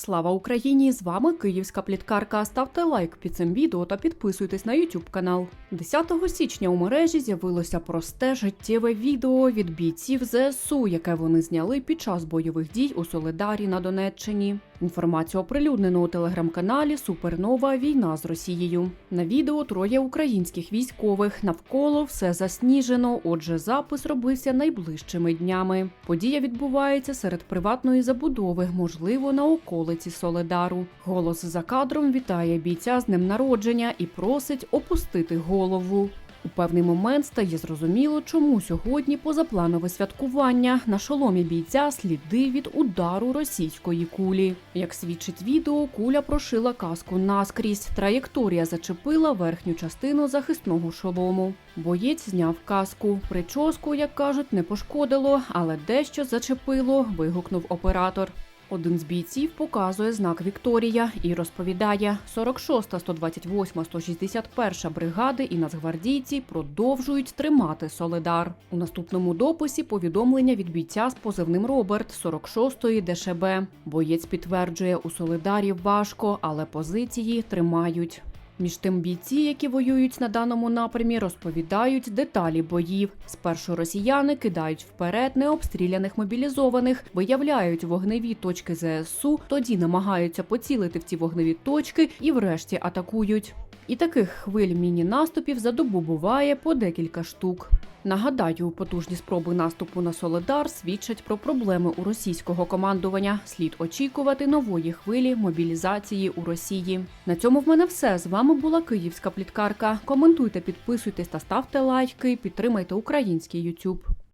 Слава Україні! З вами Київська пліткарка. Ставте лайк під цим відео та підписуйтесь на YouTube канал. 10 січня у мережі з'явилося просте життєве відео від бійців ЗСУ, яке вони зняли під час бойових дій у Соледарі на Донеччині. Інформацію оприлюднено у телеграм-каналі Супернова Війна з Росією. На відео троє українських військових. Навколо все засніжено. Отже, запис робився найближчими днями. Подія відбувається серед приватної забудови, можливо, на околиці Соледару. Голос за кадром вітає бійця з днем народження і просить опустити голову. У певний момент стає зрозуміло, чому сьогодні позапланове святкування на шоломі бійця сліди від удару російської кулі. Як свідчить відео, куля прошила каску наскрізь. Траєкторія зачепила верхню частину захисного шолому. Боєць зняв каску. Прическу, як кажуть, не пошкодило, але дещо зачепило. Вигукнув оператор. Один з бійців показує знак Вікторія і розповідає: 46, 128, 161 бригади і нацгвардійці продовжують тримати Соледар. У наступному дописі повідомлення від бійця з позивним Роберт 46-ї ДШБ. Боєць підтверджує, у Соледарі важко, але позиції тримають. Між тим бійці, які воюють на даному напрямі, розповідають деталі боїв. Спершу росіяни кидають вперед необстріляних мобілізованих, виявляють вогневі точки ЗСУ, тоді намагаються поцілити в ці вогневі точки і врешті атакують. І таких хвиль міні-наступів за добу буває по декілька штук. Нагадаю, потужні спроби наступу на Соледар свідчать про проблеми у російського командування. Слід очікувати нової хвилі мобілізації у Росії. На цьому в мене все. З вами була Київська пліткарка. Коментуйте, підписуйтесь та ставте лайки. Підтримайте український YouTube.